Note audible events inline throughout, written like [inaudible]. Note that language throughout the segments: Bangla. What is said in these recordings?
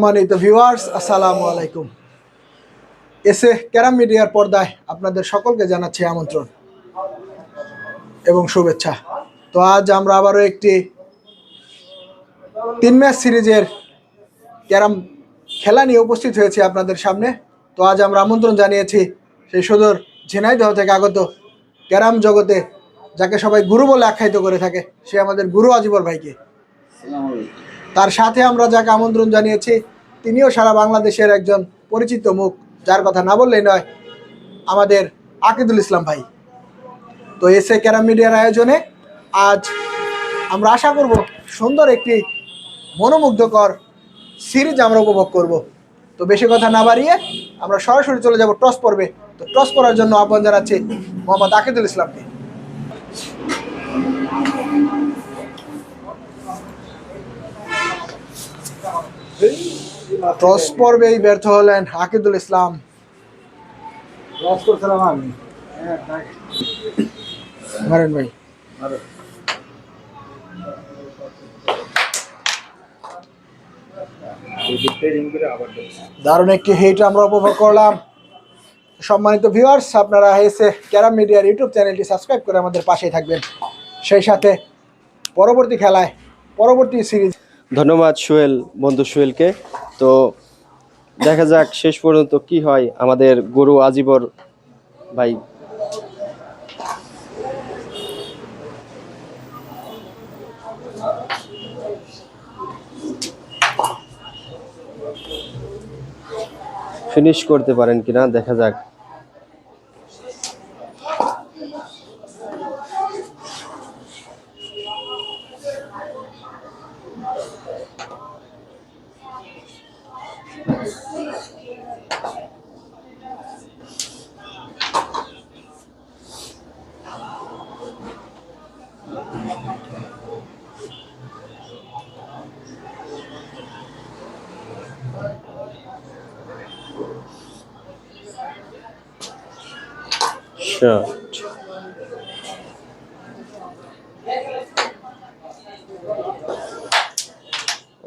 সম্মানিত ভিউয়ার্স আসসালামু আলাইকুম। এসে ক্যারাম মিডিয়ার পর্দায় আপনাদের সকলকে জানাচ্ছি আমন্ত্রণ এবং শুভেচ্ছা। তো আজ আমরা আবারও একটি তিন ম্যাচ সিরিজের ক্যারাম খেলা নিয়ে উপস্থিত হয়েছি আপনাদের সামনে। তো আজ আমরা আমন্ত্রণ জানিয়েছি সেই সদর ঝিনাইদহ থেকে আগত ক্যারাম জগতে, যাকে সবাই গুরু বলে আখ্যায়িত করে থাকে, সে আমাদের গুরু আজিবর ভাইকে। তার সাথে আমরা যাকে আমন্ত্রণ জানিয়েছি, তিনিও সারা বাংলাদেশের একজন পরিচিত মুখ, যার কথা না বললেই নয়, আমাদের আকিদুল ইসলাম ভাই। তো এসে ক্যারাম মিডিয়ার আয়োজনে আজ আমরা আশা করব সুন্দর একটি মনোমুগ্ধকর সিরিজ আমরা উপভোগ করব। তো বেশি কথা না বাড়িয়ে আমরা সরাসরি চলে যাব টস পর্বে। তো টস করার জন্য আহ্বান জানাচ্ছি মোহাম্মদ আকিদুল ইসলামকে। টস পর্বেই ব্যর্থ হলেন আকিদুল ইসলাম। লস করছিলাম আমি। হ্যাঁ, মারেন ভাই। দারুণ একটি হিট আমরা উপভোগ করলাম। সম্মানিত ভিউয়ার্স আপনারা এসে ক্যারাম মিডিয়ার ইউটিউব চ্যানেলটি সাবস্ক্রাইব করে আমাদের পাশেই থাকবেন। সেই সাথে পরবর্তী খেলায় পরবর্তী সিরিজ ধন্যবাদ সোহেল বন্ধু সোহেলকে তো দেখা যাক শেষ পর্যন্ত কি হয় আমাদের গরু আজিবর ভাই। ফিনিশ করতে পারেন কিনা, দেখা যাক। শট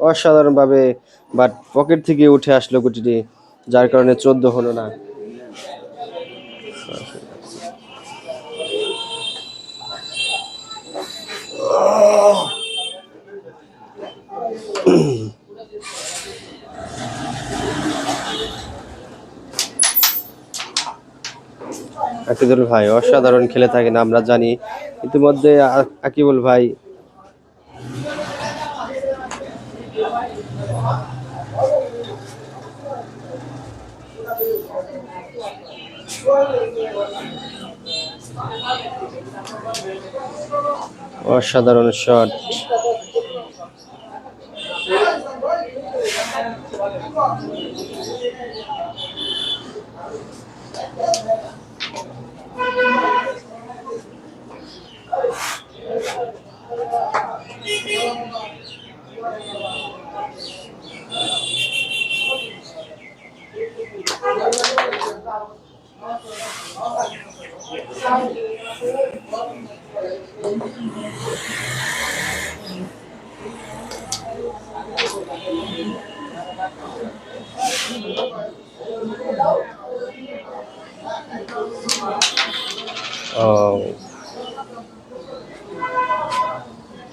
অসাধারণভাবে বাট পকেট থেকে উঠে আসলো গুটিটি যার কারণে চোদ্দ হলো না। আকিদুল ভাই, অসাধারণ খেলে থাকেন, আমরা জানি। ইতিমধ্যে আকিবুল ভাই অসাধারণ শট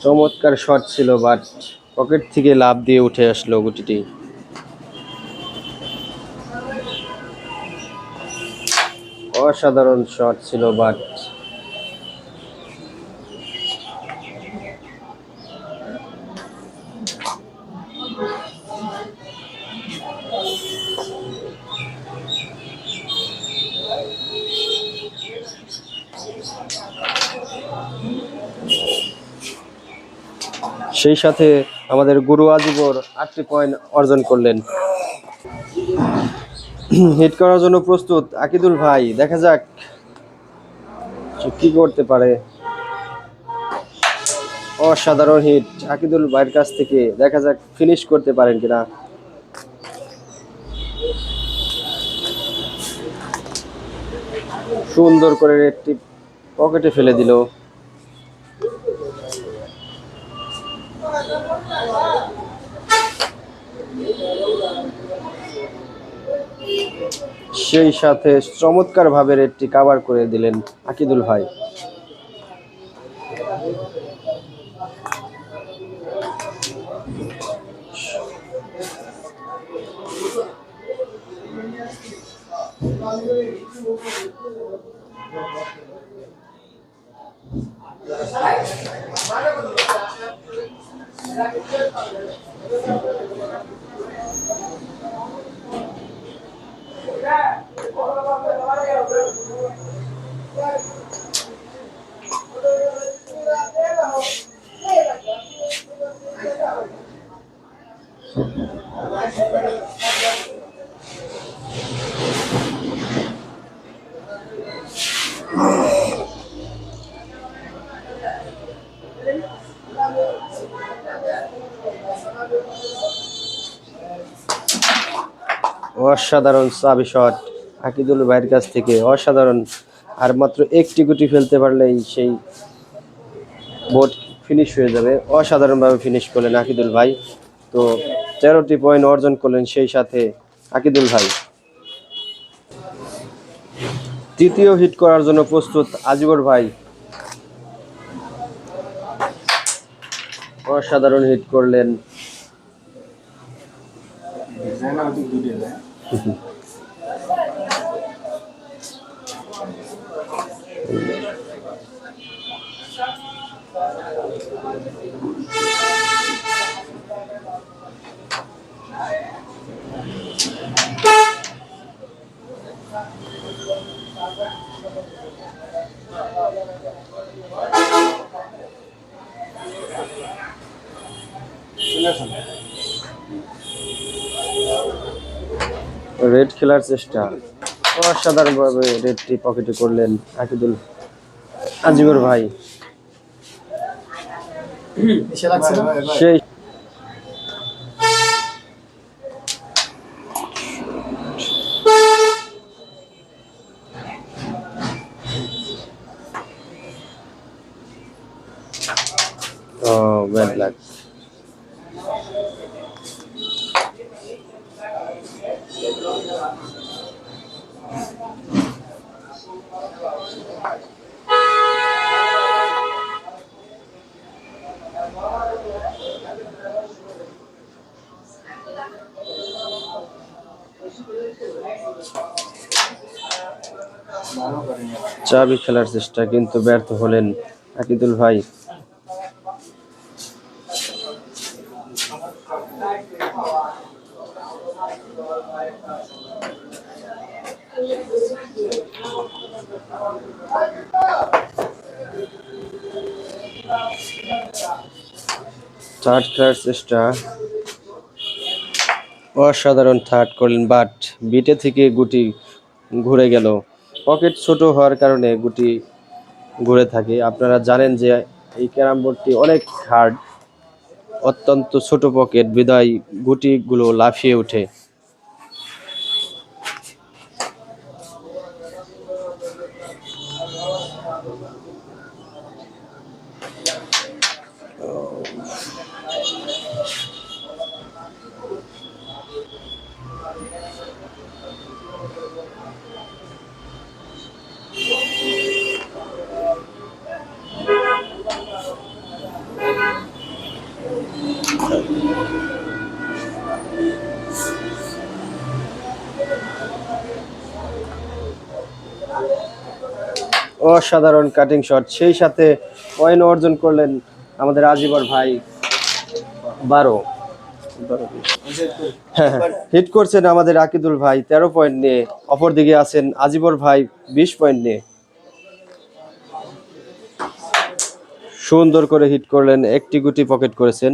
চমৎকার শট ছিল বাট পকেট থেকে লাভ দিয়ে উঠে আসলো গুটিটি। অসাধারণ শট ছিল বাট সেই সাথে আমাদের গুরু আজিবর আটটি পয়েন্ট অর্জন করলেন। হিট করার জন্য প্রস্তুত। আকিদুল ভাই, দেখা যাক কি করতে পারে। অসাধারণ হিট আকিদুল ভাইয়ের কাছ থেকে দেখা যাক ফিনিশ করতে পারেন কিনা। সুন্দর করে একটি পকেটে ফেলে দিল। সেই সাথে চমৎকার ভাবে রেডটি কাভার করে দিলেন আকিদুল ভাই। অসাধারণ সাবি শট। আকিদুল ভাইয়ের কাছ থেকে অসাধারণ। আর মাত্র একটি গুটি ফেলতে পারলেই সেই বোট ফিনিশ হয়ে যাবে। অসাধারণভাবে ফিনিশ করলেন আকিদুল ভাই। তো তেরোটি পয়েন্ট অর্জন করলেন সেই সাথে আকিদুল ভাই। তৃতীয় হিট করার জন্য প্রস্তুত আজিবর ভাই। অসাধারণ হিট করলেন। [laughs] খেলার চেষ্টা। অসাধারণভাবে রেডটি পকেটে করলেন আকিদুল আজিবর ভাই। সেই চাবি খেলার চেষ্টা কিন্তু ব্যর্থ হলেন আকিদুল ভাই। থার্ড খেলার চেষ্টা। অসাধারণ থার্ড করলেন বাট বিটে থেকে গুটি ঘুরে গেল। পকেট ছোট হওয়ার কারণে গুটি ঘুরে থাকে। আপনারা জানেন যে এই ক্যারাম বোর্ডটি অনেক হার্ড অত্যন্ত ছোট পকেট, বিদায় গুটিগুলো লাফিয়ে ওঠে। অসাধারণ কাটিং শট সেই সাথে পয়েন্ট অর্জন করলেন আমাদের আজিবর ভাই বারো। হিট করছেন আমাদের আকিদুল ভাই তেরো পয়েন্ট নিয়ে। অপরদিকে আছেন আজিবর ভাই বিশ পয়েন্ট নিয়ে। সুন্দর করে হিট করলেন, একটি গুটি পকেট করেছেন।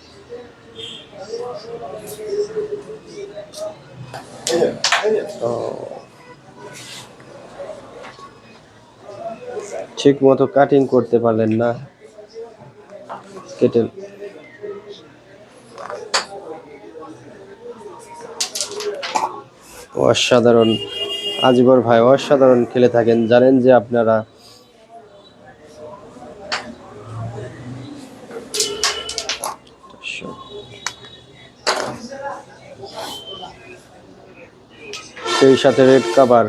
ঠিক মতো কাটিং করতে পারলেন না। কেটে অসাধারণ। আজিবর ভাই, অসাধারণ খেলে থাকেন। জানেন যে আপনারা সাথে red cover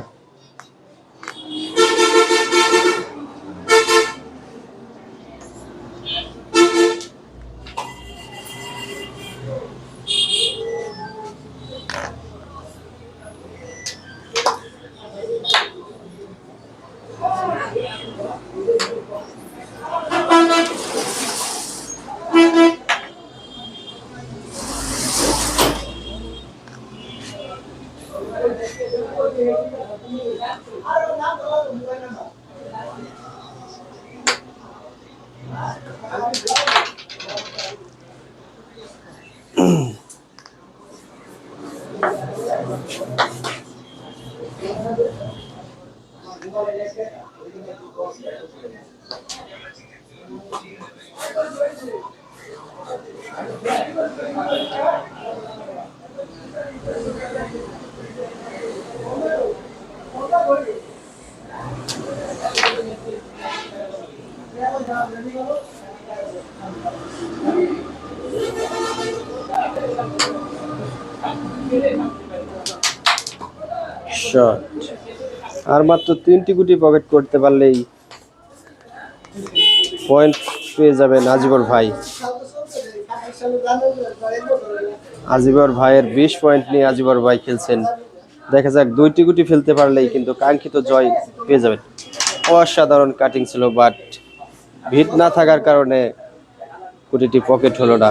Thank you. Shot. আর মাত্র তিনটি গুটি পকেট করতে পারলেই পয়েন্ট পেয়ে যাবেন আজিবর ভাই। আজিবর ভাইয়ের বিশ পয়েন্ট নিয়ে আজিবর ভাই খেলছেন। দেখা যাক দুইটি গুটি ফেলতে পারলেই কিন্তু কাঙ্ক্ষিত জয় পেয়ে যাবেন। অসাধারণ কাটিং ছিল বাট ভিত না থাকার কারণে গুটিটি পকেট হলো না।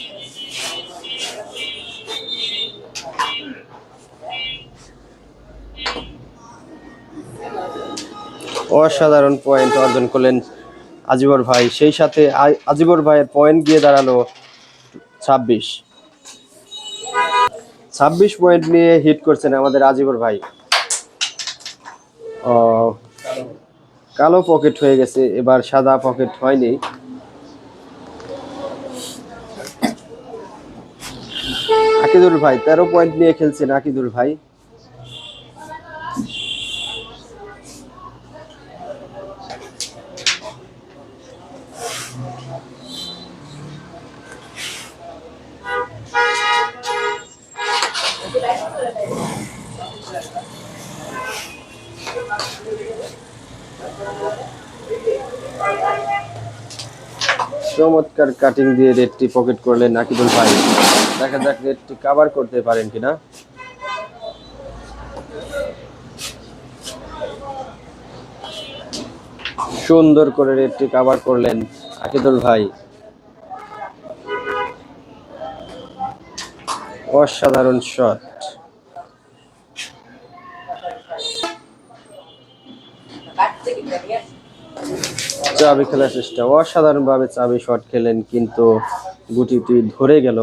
অসাধারণ পয়েন্ট অর্জন করলেন আজিবর ভাই। সেই সাথে আজিবর ভাইয়ের পয়েন্ট গিয়ে দাঁড়াল ছাব্বিশ। ছাব্বিশ পয়েন্ট নিয়ে হিট করছেন আমাদের আজিবর ভাই। কালো পকেট হয়ে গেছে, এবার সাদা পকেট হয়নি। আকিদুল ভাই, তেরো পয়েন্ট নিয়ে খেলছেন আকিদুল ভাই। চমৎকার কাটিং দিয়ে রেডটি পকেট করলেন আকিদুল ভাই। দেখা যাক রেডটি কাভার করতে পারেন কিনা। সুন্দর করে রেডটি কাভার করলেন আকিদুল ভাই। অসাধারণ শট চাবি খেলার চেষ্টা। অসাধারণভাবে চাবি শট খেলেন কিন্তু গুটিটি ধরে গেল।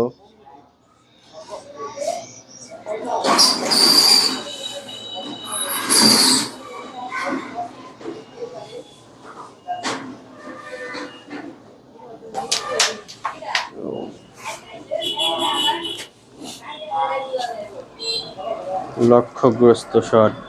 লক্ষ্যগ্রস্ত শট।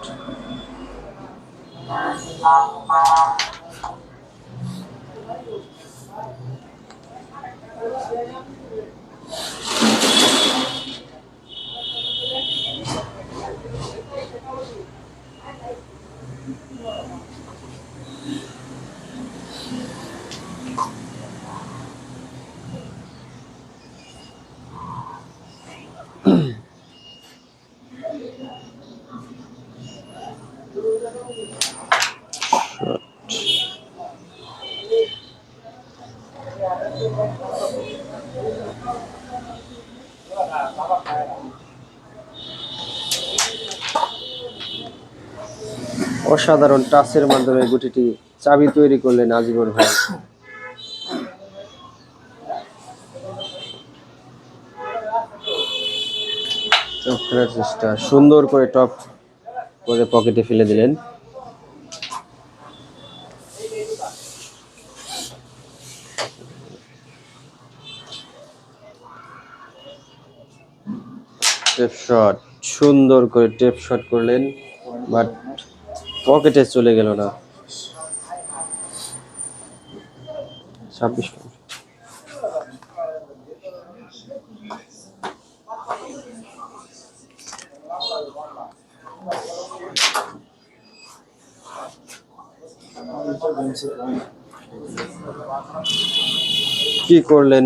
অসাধারণ টাচের মাধ্যমে গুটিটি চাবি তৈরি করলেন আজিবর ভাই। চেষ্টা। সুন্দর করে টপ করে পকেটে ফেলে দিলেন। টেপ শট সুন্দর করে টেপ শট করলেন বাট পকেটে চলে গেল না। ছাব্বিশ কি করলেন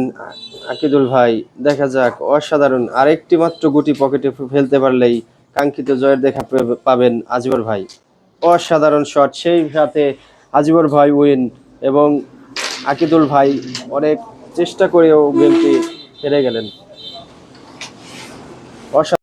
আকিদুল ভাই? দেখা যাক, অসাধারণ। আরেকটি মাত্র গুটি পকেটে ফেলতে পারলেই কাঙ্ক্ষিত জয়ের দেখা পাবেন আজিবর ভাই। অসাধারণ শট সেই সাথে আজিবর ভাই উইন এবং আকিদুল ভাই অনেক চেষ্টা করেও গেমটি হেরে গেলেন।